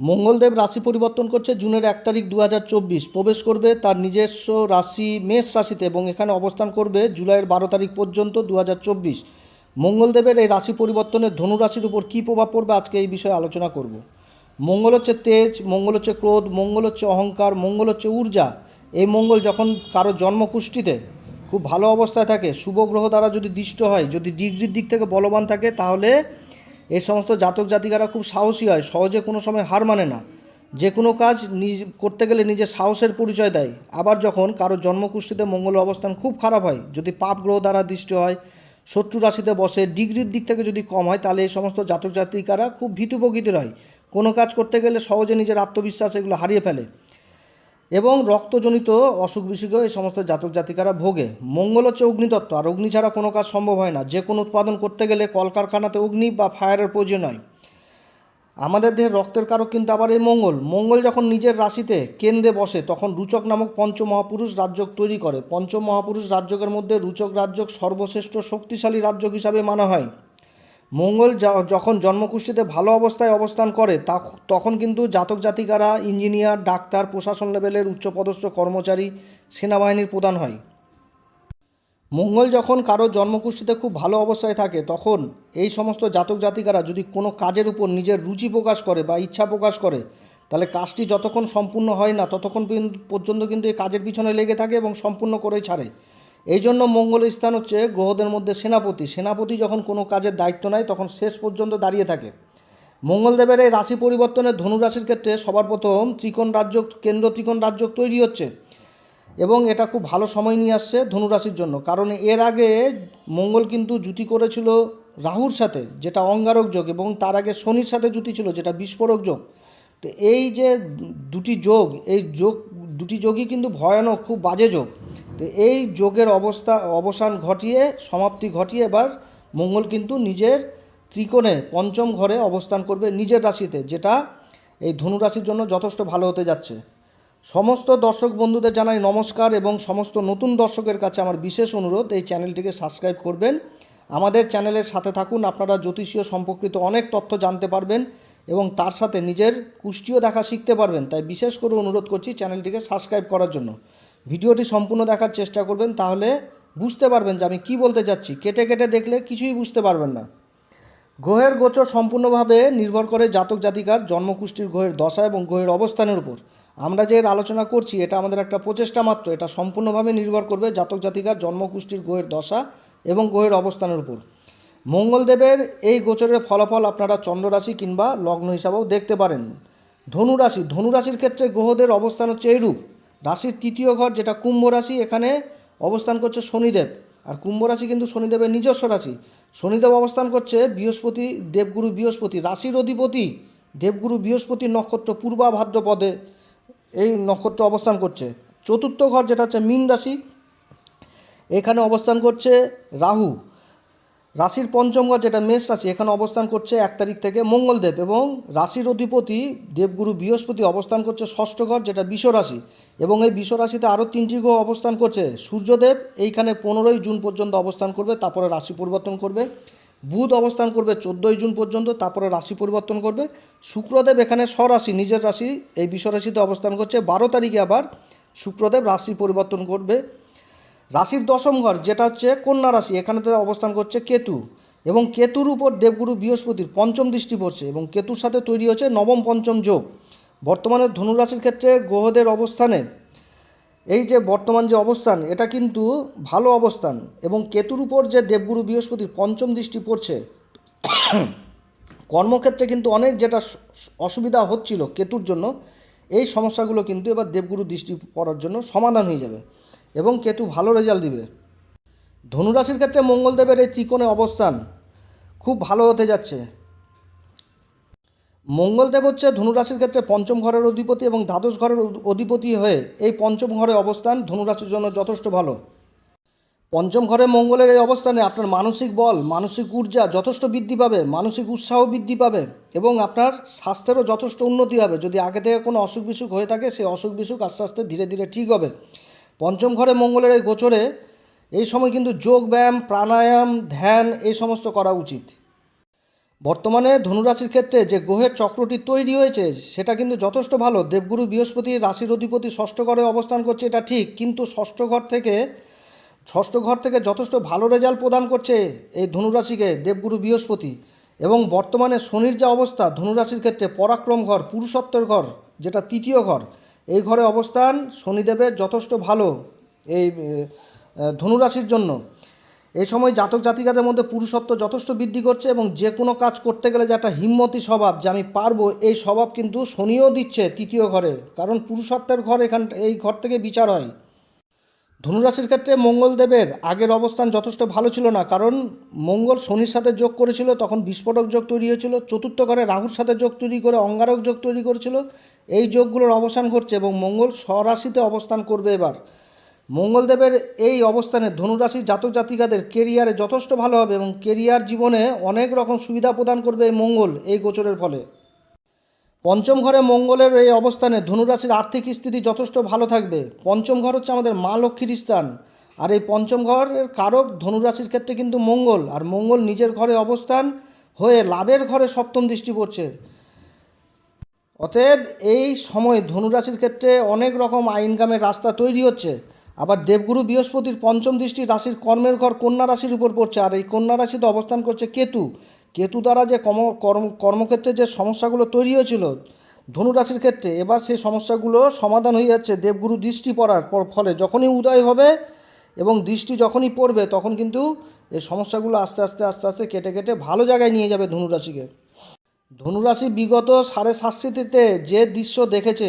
মঙ্গলদেব রাশি পরিবর্তন করছে, জুনের এক তারিখ দু হাজার চব্বিশ। প্রবেশ করবে তার নিজস্ব রাশি, মেষ রাশিতে এবং এখানে অবস্থান করবে জুলাইয়ের বারো তারিখ পর্যন্ত দু হাজার চব্বিশ। মঙ্গলদেবের এই রাশি পরিবর্তনের ধনু রাশির উপর কী প্রভাব পড়বে আজকে এই বিষয়ে আলোচনা করব। মঙ্গল হচ্ছে তেজ, মঙ্গল হচ্ছে ক্রোধ, মঙ্গল হচ্ছে অহংকার, মঙ্গল হচ্ছে ঊর্জা। এই মঙ্গল যখন কারও জন্মকুষ্ঠিতে খুব ভালো অবস্থায় থাকে, শুভ গ্রহ দ্বারা যদি দৃষ্ট হয়, যদি ডিগ্রির দিক থেকে বলবান থাকে, তাহলে এই সমস্ত জাতক জাতিকারা খুব সাহসী হয়, সহজে কোনো সময় হার মানে না। যে কোনো কাজ নিজ, করতে গেলে নিজের সাহসের পরিচয় দেয়। আবার যখন কারও জন্মকুষ্ঠিতে মঙ্গলের অবস্থান খুব খারাপ হয়, যদি পাপ গ্রহ দ্বারা দৃষ্ট হয়, শত্রু রাশিতে বসে, ডিগ্রির দিক থেকে যদি কম হয়, তাহলে এই সমস্ত জাতক জাতিকারা খুব ভীতু প্রকৃতির হয়। কোনো কাজ করতে গেলে সহজে নিজের আত্মবিশ্বাস এগুলো হারিয়ে ফেলে। এবং রক্তজনিত অসুখ বিসুখেও এই সমস্ত জাতক জাতিকারা ভোগে। মঙ্গল হচ্ছে অগ্নিতত্ত্ব, আর অগ্নি ছাড়া কোনো কাজ সম্ভব হয় না। যে কোনো উৎপাদন করতে গেলে কলকারখানাতে অগ্নি বা ফায়ারের প্রয়োজন হয়। আমাদের দেহের রক্তের কারক কিন্তু আবার এই মঙ্গল। মঙ্গল যখন নিজের রাশিতে কেন্দ্রে বসে, তখন রুচক নামক পঞ্চমহাপুরুষ রাজ্যক তৈরি করে। পঞ্চমহাপুরুষ রাজ্যকের মধ্যে রুচক রাজ্যক সর্বশ্রেষ্ঠ শক্তিশালী রাজ্যক হিসাবে মানা হয়। মঙ্গল যখন জন্মকুষ্ঠিতে ভালো অবস্থায় অবস্থান করে তখন কিন্তু জাতক জাতিকারা, ইঞ্জিনিয়ার, ডাক্তার, প্রশাসন লেভেলের উচ্চপদস্থ কর্মচারী, সেনাবাহিনীর প্রধান হয়। মঙ্গল যখন কারও জন্মকুষ্ঠিতে খুব ভালো অবস্থায় থাকে, তখন এই সমস্ত জাতক জাতিকারা যদি কোনো কাজের উপর নিজের রুচি প্রকাশ করে বা ইচ্ছা প্রকাশ করে, তাহলে কাজটি যতক্ষণ সম্পূর্ণ হয় না, ততক্ষণ পর্যন্ত- কিন্তু এই কাজের পিছনে লেগে থাকে এবং সম্পূর্ণ করেই ছাড়ে। এই জন্য মঙ্গলের স্থান হচ্ছে গ্রহদের মধ্যে সেনাপতি। সেনাপতি যখন কোনো কাজের দায়িত্ব নেয়, তখন শেষ পর্যন্ত দাঁড়িয়ে থাকে। মঙ্গলদেবের এই রাশি পরিবর্তনের ধনুরাশির ক্ষেত্রে সবার প্রথম ত্রিকোণ রাজ্য, কেন্দ্র ত্রিকোণ রাজ্য তৈরি হচ্ছে এবং এটা খুব ভালো সময় নিয়ে আসছে ধনুরাশির জন্য। কারণ এর আগে মঙ্গল কিন্তু জুতি করেছিল রাহুর সাথে, যেটা অঙ্গারক যোগ এবং তার আগে শনির সাথে জুতি ছিল, যেটা বিস্ফোরক যোগ। তো এই যে দুটি যোগ, এই যোগ, দুটি যোগই কিন্তু ভয়ানক, খুব বাজে যোগ। তো এই যোগের অবস্থা, অবসান ঘটিয়ে, সমাপ্তি ঘটিয়ে এবার মঙ্গল কিন্তু নিজের ত্রিকোণে, পঞ্চম ঘরে অবস্থান করবে নিজের রাশিতে, যেটা এই ধনুরাশির জন্য যথেষ্ট ভালো হতে যাচ্ছে। সমস্ত দর্শক বন্ধুদের জানাই নমস্কার এবং সমস্ত নতুন দর্শকের কাছে আমার বিশেষ অনুরোধ, এই চ্যানেলটিকে সাবস্ক্রাইব করবেন। আমাদের চ্যানেলের সাথে থাকুন, আপনারা জ্যোতিষীয় সম্পর্কিত অনেক তথ্য জানতে পারবেন এবং তার সাথে নিজের কুষ্টিও দেখা শিখতে পারবেন। তাই বিশেষ করে অনুরোধ করছি চ্যানেলটিকে সাবস্ক্রাইব করার জন্য। ভিডিওটি সম্পূর্ণ দেখার চেষ্টা করবেন, তাহলে বুঝতে পারবেন যে আমি কি বলতে যাচ্ছি। কেটে কেটে দেখলে কিছুই বুঝতে পারবেন না। গ্রহের গোচর সম্পূর্ণভাবে নির্ভর করে জাতক জাতিকার জন্মকুষ্ঠির গ্রহের দশা এবং গ্রহের অবস্থানের উপর। আমরা যে এর আলোচনা করছি, এটা আমাদের একটা প্রচেষ্টা মাত্র। এটা সম্পূর্ণভাবে নির্ভর করবে জাতক জাতিকার জন্মকুষ্ঠির গ্রহের দশা এবং গ্রহের অবস্থানের উপর। মঙ্গলদেবের এই গোচরের ফলাফল আপনারা চন্দ্ররাশি কিংবা লগ্ন হিসাবেও দেখতে পারেন। ধনুরাশি, ধনুরাশির ক্ষেত্রে গ্রহদের অবস্থান হচ্ছে এইরূপ। রাশির তৃতীয় ঘর যেটা কুম্ভ রাশি, এখানে অবস্থান করছে শনিদেব। আর কুম্ভ রাশি কিন্তু শনিদেবের নিজস্ব রাশি। শনিদেব অবস্থান করছে বৃহস্পতি, দেবগুরু বৃহস্পতি। রাশির অধিপতি দেবগুরু বৃহস্পতির নক্ষত্র পূর্বা ভাদ্রপদে এই নক্ষত্র অবস্থান করছে। চতুর্থ ঘর যেটা হচ্ছে মীন রাশি, এখানে অবস্থান করছে রাহু। রাশির পঞ্চম ঘর যেটা মেষ রাশি, এখানে অবস্থান করছে এক তারিখ থেকে মঙ্গলদেব এবং রাশির অধিপতি দেবগুরু বৃহস্পতি অবস্থান করছে ষষ্ঠ ঘর যেটা বিষ রাশি এবং এই বিষ রাশিতে আরও তিনটি গ্রহ অবস্থান করছে। সূর্যদেব এইখানে পনেরোই জুন পর্যন্ত অবস্থান করবে, তারপরে রাশি পরিবর্তন করবে। বুধ অবস্থান করবে চোদ্দোই জুন পর্যন্ত, তারপরে রাশি পরিবর্তন করবে। শুক্রদেব এখানে স্বরাশি, নিজের রাশি, এই বিষ রাশিতে অবস্থান করছে। বারো তারিখে আবার শুক্রদেব রাশি পরিবর্তন করবে। রাশির দশম ঘর, যেটা হচ্ছে কন্যা রাশি, এখানে তো অবস্থান করছে কেতু। এবং কেতুর উপর দেবগুরু বৃহস্পতির পঞ্চম দৃষ্টি পড়ছে এবং কেতুর সাথে তৈরি হচ্ছে নবম পঞ্চম যোগ। বর্তমানে ধনুরাশির ক্ষেত্রে গ্রহদের অবস্থানে এই যে বর্তমান যে অবস্থান, এটা কিন্তু ভালো অবস্থান এবং কেতুর উপর যে দেবগুরু বৃহস্পতির পঞ্চম দৃষ্টি পড়ছে, কর্মক্ষেত্রে কিন্তু অনেক যেটা অসুবিধা হচ্ছিল কেতুর জন্য, এই সমস্যাগুলো কিন্তু এবার দেবগুরু দৃষ্টি পড়ার জন্য সমাধান হয়ে যাবে। এবং কেতু ভালো রেজাল্ট দিবে। ধনুরাশির ক্ষেত্রে মঙ্গলদেবের এই ত্রিকোণে অবস্থান খুব ভালো হতে যাচ্ছে। মঙ্গলদেব হচ্ছে ধনুরাশির ক্ষেত্রে পঞ্চম ঘরের অধিপতি এবং দ্বাদশ ঘরের অধিপতি হয়ে এই পঞ্চম ঘরে অবস্থান ধনুরাশির জন্য যথেষ্ট ভালো। পঞ্চম ঘরে মঙ্গলের এই অবস্থানে আপনার মানসিক বল, মানসিক ঊর্জা যথেষ্ট বৃদ্ধি পাবে, মানসিক উৎসাহ বৃদ্ধি পাবে এবং আপনার স্বাস্থ্যেরও যথেষ্ট উন্নতি হবে। যদি আগে থেকে কোনো অসুখ বিসুখ হয়ে থাকে সেই অসুখ বিসুখ আস্তে আস্তে ধীরে ধীরে ঠিক হবে। পঞ্চম ঘরে মঙ্গলের এই গোচরে এই সময় কিন্তু যোগ, ব্যায়াম, প্রাণায়াম, ধ্যান এই সমস্ত করা উচিত। বর্তমানে ধনুরাশির ক্ষেত্রে যে গ্রহের চক্রটি তৈরি হয়েছে, সেটা কিন্তু যথেষ্ট ভালো। দেবগুরু বৃহস্পতি রাশির অধিপতি ষষ্ঠ ঘরে অবস্থান করছে, এটা ঠিক। কিন্তু ষষ্ঠ ঘর থেকে, ষষ্ঠ ঘর থেকে যথেষ্ট ভালো রেজাল্ট প্রদান করছে এই ধনুরাশিকে দেবগুরু বৃহস্পতি। এবং বর্তমানে শনির যে অবস্থা, ধনুরাশির ক্ষেত্রে পরাক্রম ঘর, পুরুষত্বের ঘর, যেটা তৃতীয় ঘর এই ঘরে অবস্থান শনিদেবের যথেষ্ট ভালো এই ধনুরাশির জন্য। এই সময় জাতক জাতিকাদের মধ্যে পুরুষত্ব যথেষ্ট বৃদ্ধি করছে এবং যে কোনো কাজ করতে গেলে যে একটা হিম্মতি স্বভাব যে আমি পারব, এই স্বভাব কিন্তু শনিও দিচ্ছে তৃতীয় ঘরে, কারণ পুরুষত্বের ঘর এখান, এই ঘর থেকে বিচার হয়। ধনুরাশির ক্ষেত্রে মঙ্গলদেবের আগের অবস্থান যথেষ্ট ভালো ছিল না, কারণ মঙ্গল শনির সাথে যোগ করেছিল, তখন বিস্ফোটক যোগ তৈরি হয়েছিল, চতুর্থ ঘরে রাহুর সাথে যোগ তৈরি করে অঙ্গারক যোগ তৈরি করেছিল এই যোগগুলোর অবসান ঘটছে এবং মঙ্গল স্বরাশিতে অবস্থান করবে এবার। মঙ্গলদেবের এই অবস্থানে ধনুরাশির জাতক জাতিকাদের কেরিয়ারে যথেষ্ট ভালো হবে এবং কেরিয়ার জীবনে অনেক রকম সুবিধা প্রদান করবে এই মঙ্গল এই গোচরের ফলে। পঞ্চম ঘরে মঙ্গলের এই অবস্থানে ধনুরাশির আর্থিক স্থিতি যথেষ্ট ভালো থাকবে। পঞ্চম ঘর হচ্ছে আমাদের মা লক্ষ্মীর স্থান। আর এই পঞ্চম ঘরের কারক ধনুরাশির ক্ষেত্রে কিন্তু মঙ্গল। আর মঙ্গল নিজের ঘরে অবস্থান হয়ে লাভের ঘরে সপ্তম দৃষ্টি পড়ছে। অতএব এই সময় ধনুরাশির ক্ষেত্রে অনেক রকম ইনকামের রাস্তা তৈরি হচ্ছে। আবার দেবগুরু বৃহস্পতির পঞ্চম দৃষ্টি রাশির কর্মের ঘর কন্যা রাশির উপর পড়ছে। আর এই কন্যা রাশিতে অবস্থান করছে কেতু। কেতু দ্বারা যে কর্ম কর্ম, কর্মক্ষেত্রে যে সমস্যাগুলো তৈরি হয়েছিল ধনুরাশির ক্ষেত্রে, এবার সেই সমস্যাগুলো সমাধান হয়ে যাচ্ছে দেবগুরু দৃষ্টি পড়ার পর- ফলে। যখনই উদয় হবে এবং দৃষ্টি যখনই পড়বে, তখন কিন্তু এই সমস্যাগুলো আস্তে আস্তে আস্তে আস্তে কেটে কেটে ভালো জায়গায় নিয়ে যাবে ধনুরাশিকে। ধনুরাশি বিগত সাড়ে সাতশিতে যে দৃশ্য দেখেছে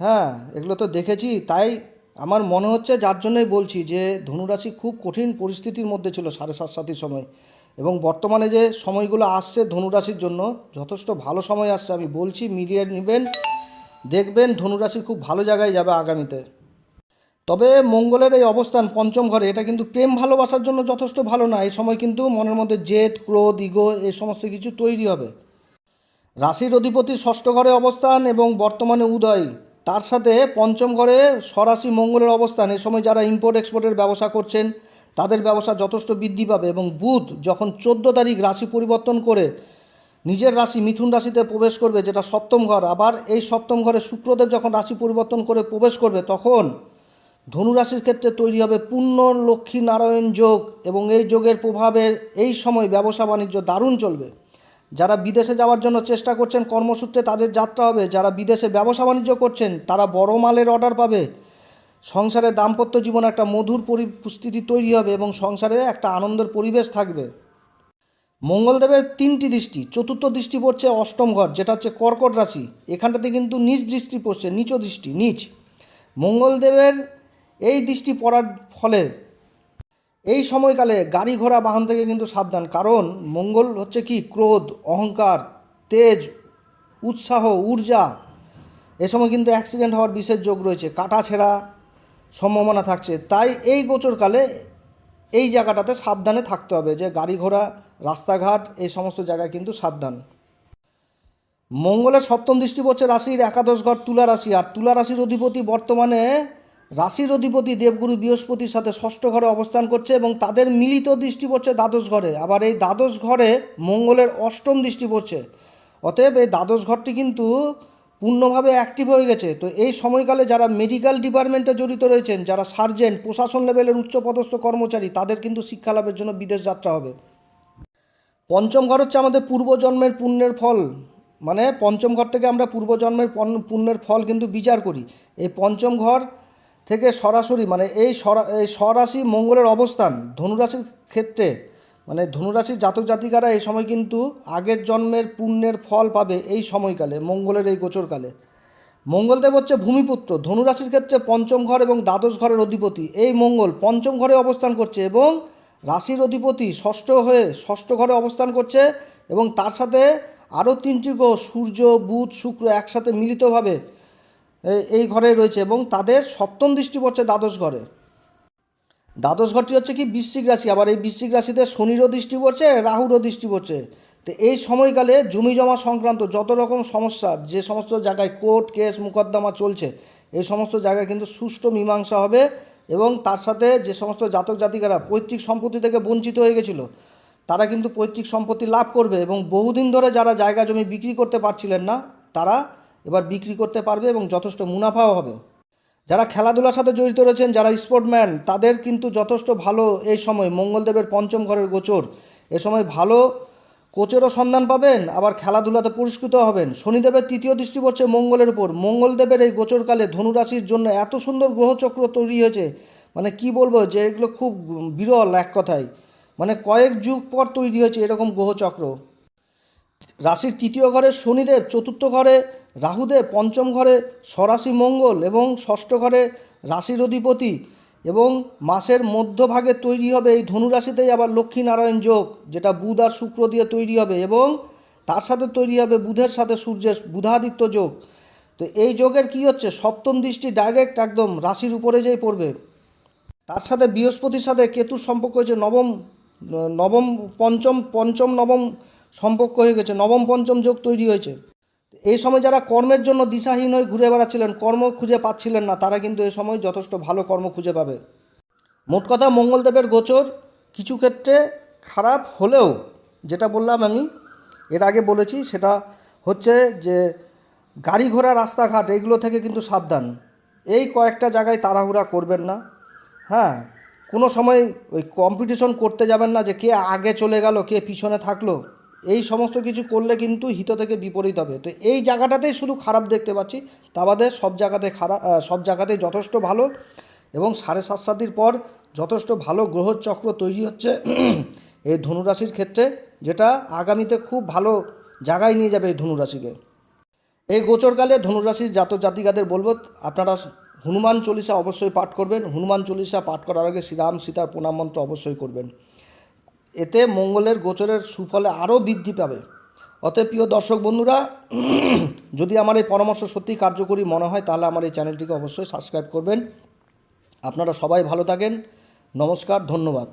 হ্যাঁ এগুলো তো দেখেছি, তাই আমার মনে হচ্ছে যার জন্যই বলছি যে ধনুরাশি খুব কঠিন পরিস্থিতির মধ্যে ছিল সাড়ে সাত সাতির সময়। এবং বর্তমানে যে সময়গুলো আসছে ধনুরাশির জন্য, যথেষ্ট ভালো সময় আসছে, আমি বলছি মিলিয়ে নেবেন। দেখবেন ধনুরাশি খুব ভালো জায়গায় যাবে আগামীতে। তবে মঙ্গলের এই অবস্থান পঞ্চম ঘরে, এটা কিন্তু প্রেম ভালোবাসার জন্য যথেষ্ট ভালো না, এই সময় কিন্তু মনের মধ্যে জেদ, ক্রোধ, ইগো এই সমস্ত কিছু তৈরি হবে। রাশির অধিপতি ষষ্ঠ ঘরে অবস্থান এবং বর্তমানে উদয়। তার সাথে পঞ্চম ঘরে স্বরাশি মঙ্গলের অবস্থান। এ সময় যারা ইম্পোর্ট এক্সপোর্টের ব্যবসা করছেন, তাদের ব্যবসা যথেষ্ট বৃদ্ধি পাবে এবং বুধ যখন চোদ্দ তারিখ রাশি পরিবর্তন করে নিজের রাশি মিথুন রাশিতে প্রবেশ করবে, যেটা সপ্তম ঘর, আবার এই সপ্তম ঘরে শুক্রদেব যখন রাশি পরিবর্তন করে প্রবেশ করবে, তখন ধনুরাশির ক্ষেত্রে তৈরি হবে পূর্ণ লক্ষ্মী নারায়ণ যোগ এবং এই যোগের প্রভাবে এই সময় ব্যবসা বাণিজ্য দারুণ চলবে। যারা বিদেশে যাওয়ার জন্য চেষ্টা করছেন কর্মসূত্রে তাদের যাত্রা হবে। যারা বিদেশে ব্যবসা বাণিজ্য করছেন, তারা বড় মালের অর্ডার পাবে। সংসারে দাম্পত্য জীবন একটা মধুর পরিস্থিতি তৈরি হবে এবং সংসারে একটা আনন্দের পরিবেশ থাকবে। মঙ্গলদেবের তিনটি দৃষ্টি, চতুর্থ দৃষ্টি পড়ছে অষ্টম ঘর, যেটা হচ্ছে কর্কট রাশি। এখানটাতে কিন্তু নিচ দৃষ্টি পড়ছে, নিচ দৃষ্টি, নিচ। মঙ্গলদেবের এই দৃষ্টি পড়ার ফলে এই সময়কালে গাড়ি ঘোড়া বাহন থেকে কিন্তু সাবধান। কারণ মঙ্গল হচ্ছে কি? ক্রোধ, অহংকার, তেজ, উৎসাহ, ঊর্জা। এ সময় কিন্তু অ্যাক্সিডেন্ট হওয়ার বিশেষ যোগ রয়েছে। কাটা ছেঁড়া সম্ভাবনা থাকছে। তাই এই গোচরকালে এই জায়গাটাতে সাবধানে থাকতে হবে যে গাড়ি ঘোড়া, রাস্তাঘাট, এই সমস্ত জায়গায় কিন্তু সাবধান। মঙ্গলের সপ্তম দৃষ্টি পড়ছে রাশির একাদশ ঘর তুলা রাশি। আর তুলা রাশির অধিপতি বর্তমানে রাশির অধিপতি দেবগুরু বৃহস্পতির সাথে ষষ্ঠ ঘরে অবস্থান করছে এবং তাদের মিলিত দৃষ্টি পড়ছে দ্বাদশ ঘরে। আবার এই দ্বাদশ ঘরে মঙ্গলের অষ্টম দৃষ্টি পড়ছে। অতএব এই দ্বাদশ ঘরটি কিন্তু পূর্ণভাবে অ্যাক্টিভ হয়ে গেছে। তো এই সময়কালে যারা মেডিকেল ডিপার্টমেন্টে জড়িত রয়েছেন, যারা সার্জেন্ট প্রশাসন লেভেলের উচ্চপদস্থ কর্মচারী, তাদের কিন্তু শিক্ষা লাভের জন্য বিদেশ যাত্রা হবে। পঞ্চম ঘর হচ্ছে আমাদের পূর্বজন্মের পুণ্যের ফল। মানে পঞ্চম ঘর থেকে আমরা পূর্বজন্মের পন- পুণ্যের ফল কিন্তু বিচার করি। এই পঞ্চম ঘর থেকে সরাসরি মানে এই এই স্বরাশি মঙ্গলের অবস্থান ধনুরাশির ক্ষেত্রে মানে ধনুরাশির জাতক জাতিকারা এই সময় কিন্তু আগের জন্মের পুণ্যের ফল পাবে এই সময়কালে, মঙ্গলের এই গোচরকালে। মঙ্গলদেব হচ্ছে ভূমিপুত্র, ধনুরাশির ক্ষেত্রে পঞ্চম ঘর এবং দ্বাদশ ঘরের অধিপতি। এই মঙ্গল পঞ্চম ঘরে অবস্থান করছে এবং রাশির অধিপতি ষষ্ঠ হয়ে ষষ্ঠ ঘরে অবস্থান করছে এবং তার সাথে আরও তিনটি গ্রহ, সূর্য, বুধ, শুক্র একসাথে মিলিতভাবে এই ঘরে রয়েছে এবং তাদের সপ্তম দৃষ্টি পড়ছে দ্বাদশ ঘরে। দ্বাদশ ঘরটি হচ্ছে কি বৃশ্চিক রাশি, আবার এই বৃশ্চিক রাশিতে শনিরও দৃষ্টি পড়ছে, রাহুরও দৃষ্টি পড়ছে। তো এই সময়কালে জমি জমা সংক্রান্ত যত রকম সমস্যা, যে সমস্ত জায়গায় কোর্ট কেস মোকদ্দমা চলছে, এই সমস্ত জায়গায় কিন্তু সুষ্ঠু মীমাংসা হবে এবং তার সাথে যে সমস্ত জাতক জাতিকারা পৈতৃক সম্পত্তি থেকে বঞ্চিত হয়ে গেছিল, তারা কিন্তু পৈতৃক সম্পত্তি লাভ করবে এবং বহুদিন ধরে যারা জায়গা জমি বিক্রি করতে পারছিলেন না, তারা এবার বিক্রি করতে পারবে এবং যথেষ্ট মুনাফাও হবে। যারা খেলাধুলার সাথে জড়িত রয়েছেন, যারা স্পোর্টম্যান, তাদের কিন্তু যথেষ্ট ভালো এই সময় মঙ্গলদেবের পঞ্চম ঘরের গোচর। এ সময় ভালো কোচেরও সন্ধান পাবেন, আবার খেলাধুলাতে পুরস্কৃত হবেন। শনিদেবের তৃতীয় দৃষ্টি পড়ছে মঙ্গলের উপর। মঙ্গলদেবের এই গোচরকালে ধনুরাশির জন্য এত সুন্দর গ্রহচক্র তৈরি হয়েছে। মানে কি বলব যে এগুলো খুব বিরল এক কথায়। মানে কয়েক যুগ পর তৈরি হয়েছে এরকম গ্রহচক্র। রাশির তৃতীয় ঘরে শনিদেব, চতুর্থ ঘরে রাহুদেব পঞ্চম ঘরে স্বরাশি মঙ্গল এবং ষষ্ঠ ঘরে রাশির অধিপতি এবং মাসের মধ্যভাগে তৈরি হবে এই ধনুরাশিতেই আবার লক্ষ্মীনারায়ণ যোগ, যেটা বুধ আর শুক্র দিয়ে তৈরি হবে এবং তার সাথে তৈরি হবে বুধের সাথে সূর্যের বুধাদিত্য যোগ। তো এই যোগের কি হচ্ছে? সপ্তম দৃষ্টি ডাইরেক্ট একদম রাশির উপরে যেই পড়বে। তার সাথে বৃহস্পতির সাথে কেতুর সম্পর্ক হয়েছে নবম নবম পঞ্চম পঞ্চম, নবম সম্পর্ক হয়ে গেছে, নবম পঞ্চম যোগ তৈরি হয়েছে। এই সময় যারা কর্মের জন্য দিশাহীন হয়ে ঘুরে বেড়াচ্ছিলেন, কর্ম খুঁজে পাচ্ছিলেন না, তারা কিন্তু এই সময় যথেষ্ট ভালো কর্ম খুঁজে পাবে। মোট কথা মঙ্গলদেবের গোচর কিছু ক্ষেত্রে খারাপ হলেও, যেটা বললাম আমি, এর আগে বলেছি, সেটা হচ্ছে যে গাড়ি ঘোড়া, রাস্তাঘাট এইগুলো থেকে কিন্তু সাবধান। এই কয়েকটা জায়গায় তাড়াহুড়া করবেন না। হ্যাঁ কোনো সময় ওই কম্পিটিশন করতে যাবেন না যে কে আগে চলে গেল, কে পিছনে থাকল। এই সমস্ত কিছু করলে কিন্তু হিত থেকে বিপরীত হবে। তো এই জায়গাটাতেই শুধু খারাপ দেখতে পাচ্ছি। তা বাদে সব জায়গাতে খারাপ সব জায়গাতেই যথেষ্ট ভালো এবং সাড়ে সাত সাতির পর যথেষ্ট ভালো গ্রহ চক্র তৈরি হচ্ছে। এই ধনুরাশির ক্ষেত্রে যেটা আগামীতে খুব ভালো জায়গায় নিয়ে যাবে এই ধনুরাশিকে। এই গোচরকালে ধনুরাশির জাতক জাতিকাদের বলব, আপনারা হনুমান চল্লিশা অবশ্যই পাঠ করবেন। হনুমান চল্লিশা পাঠ করার আগে শ্রীরাম সীতার প্রণাম মন্ত্র অবশ্যই করবেন। এতে মঙ্গলের গোচরের সুফলে আরও বৃদ্ধি পাবে। অতএব প্রিয় দর্শক বন্ধুরা, যদি আমার এই পরামর্শ সত্যি কার্যকরী মনে হয়, তাহলে আমার এই চ্যানেলটিকে অবশ্যই সাবস্ক্রাইব করবেন। আপনারা সবাই ভালো থাকেন। নমস্কার, ধন্যবাদ।